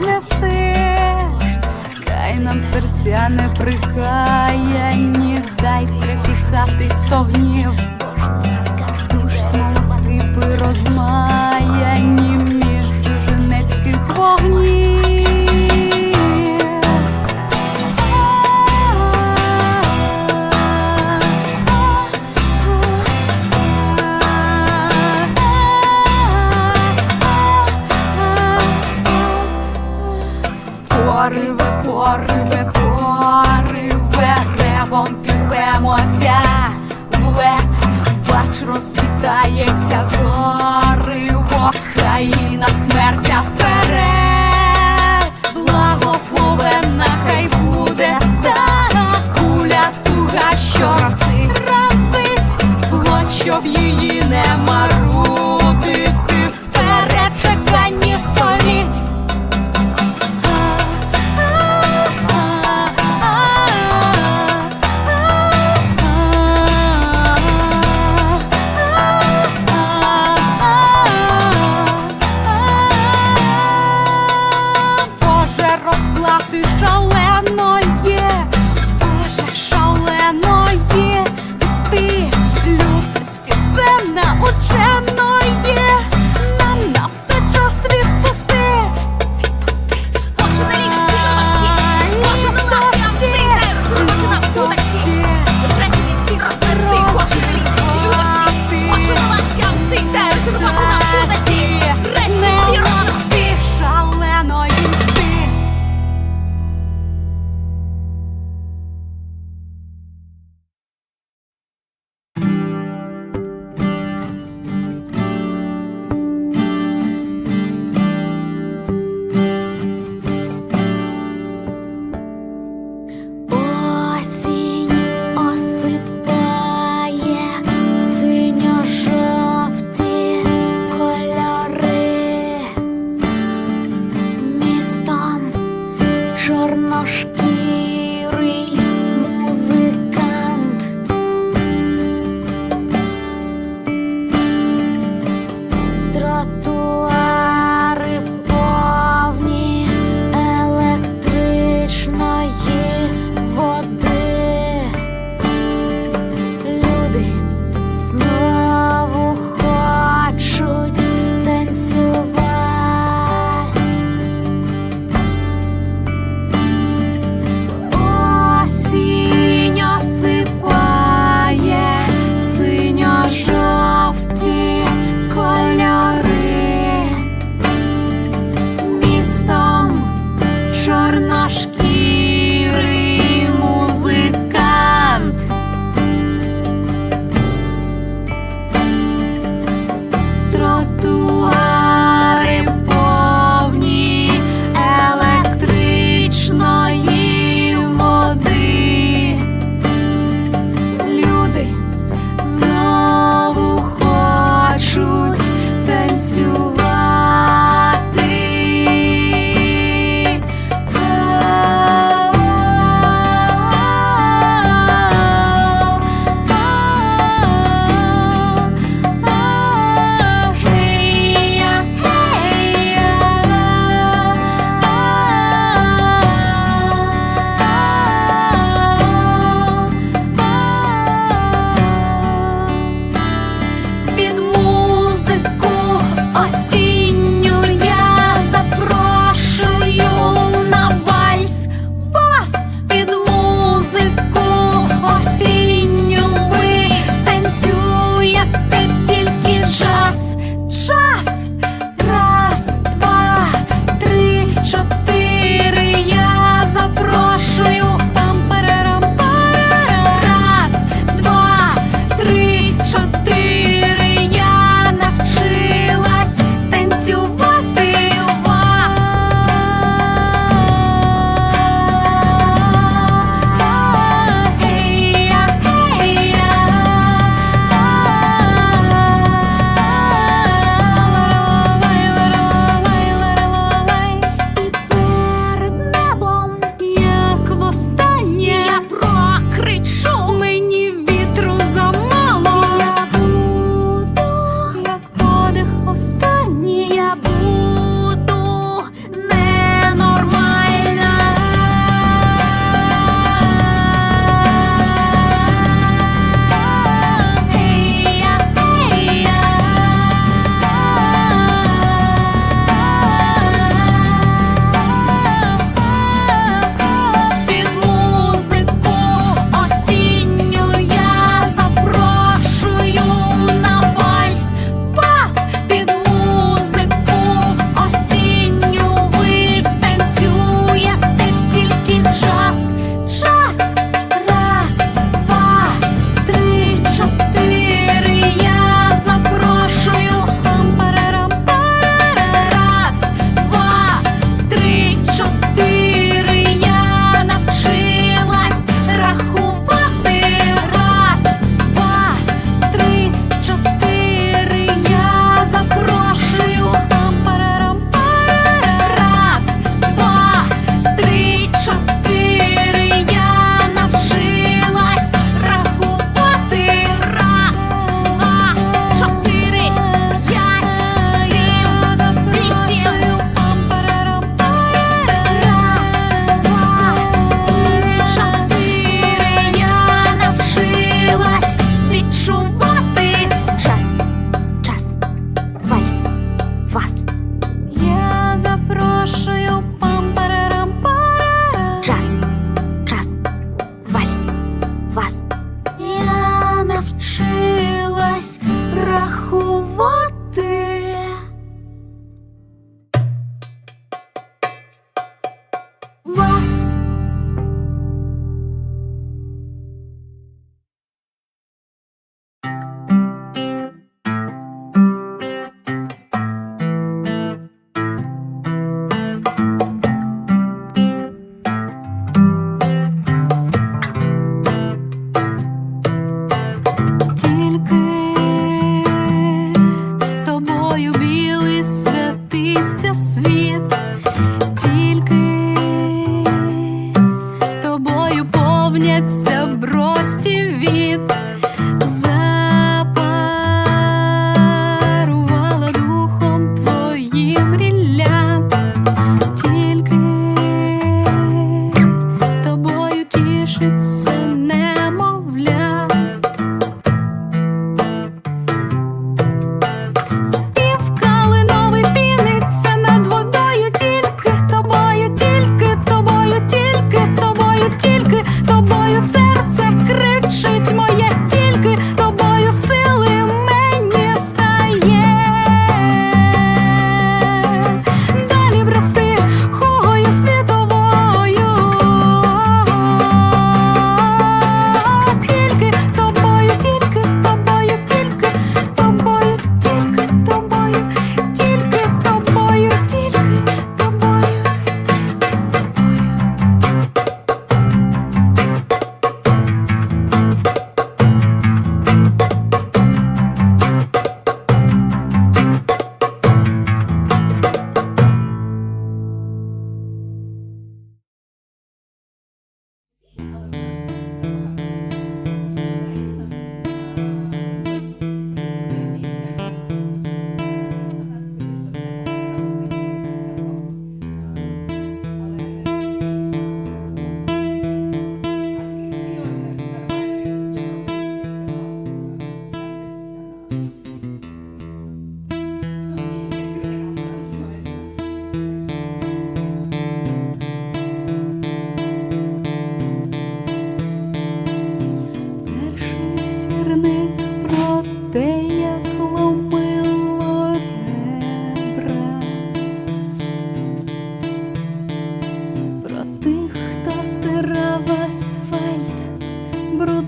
business.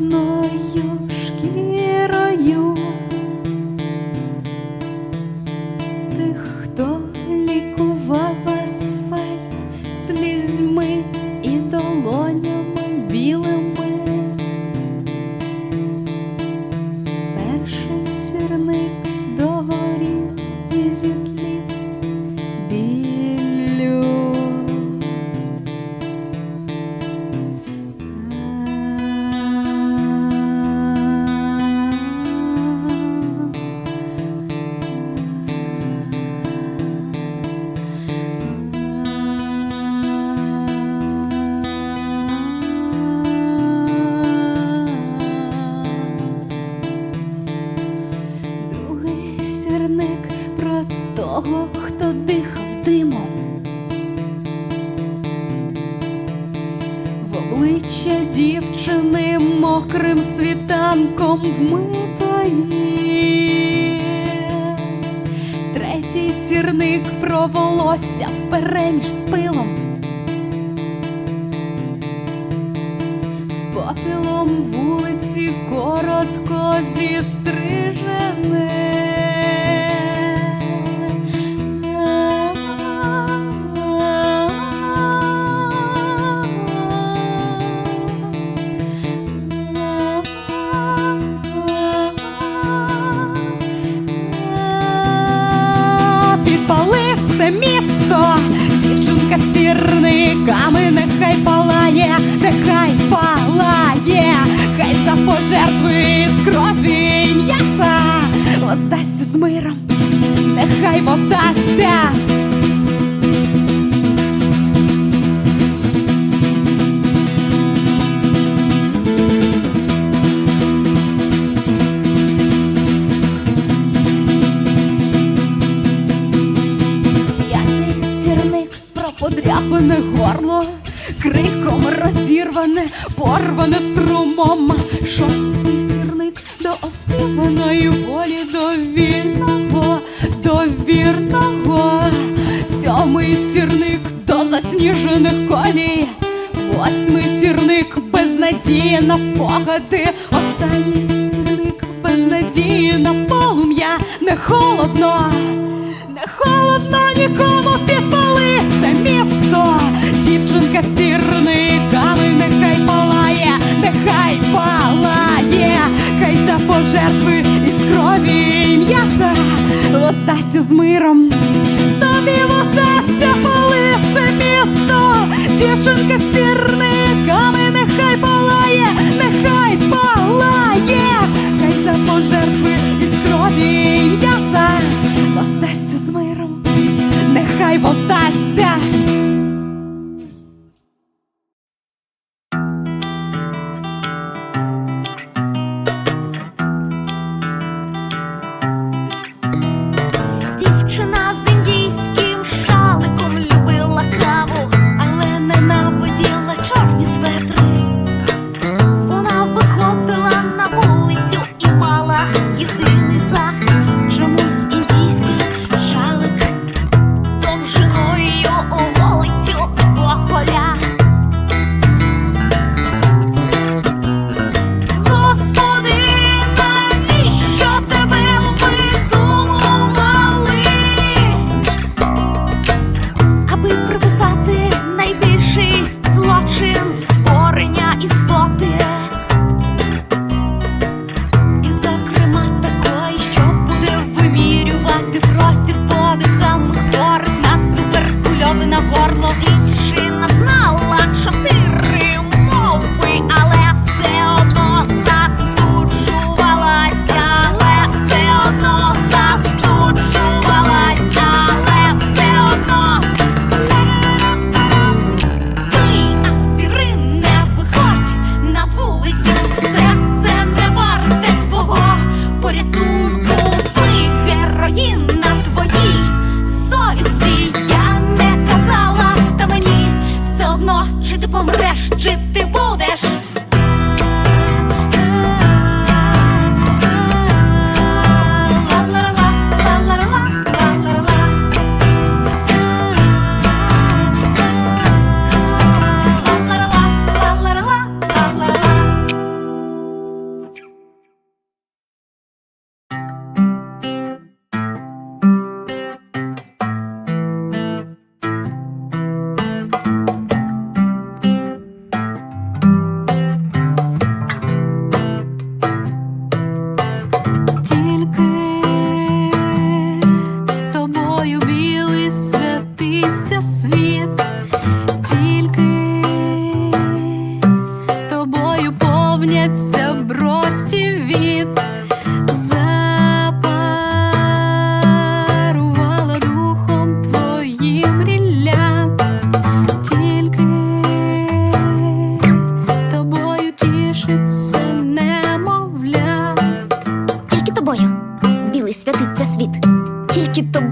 одною. того, хто дихав димом. В обличчя дівчини мокрим світанком вмитої, третій сірник проволосся впереміж з пилом. миром, нехай воздасться. Подряпане горло, криком розірване, порване струмом, шостий сірник до оспіваної. Засніжених колій, восьмий сірник без надії на спогади, останній сірник без надії на полум'я, не холодно, не холодно нікому підпали. Це місто, дівчинка сірниками, нехай палає, нехай палає, хай за пожертви із крові і м'яса воздасться з миром. Тобі воздасться це місто, дівчинка з сірниками, нехай палає, нехай палає, хай за пожертви із крові з миром, нехай воздасться.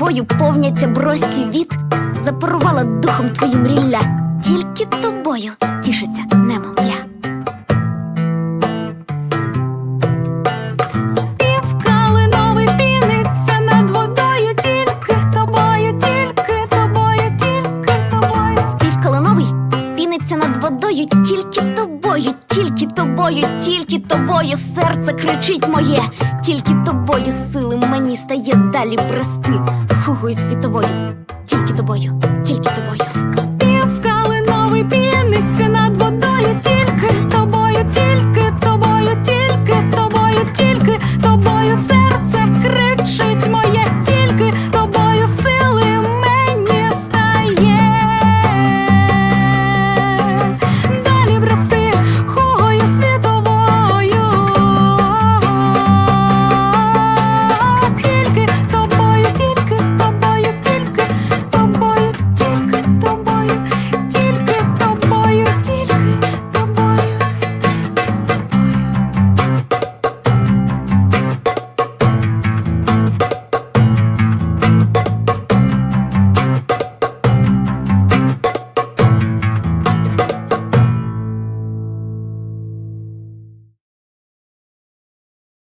Тобою повняться брості від, запарувала духом твоїм рілля, тільки тобою тішиться немовля. Спів калиновий піниться над водою, тільки тобою, тільки тобою, тільки тобою. Спів калиновий піниться над водою, тільки тобою, тільки тобою, тільки тобою серце кричить моє, тільки тобою сили мені стає далі брести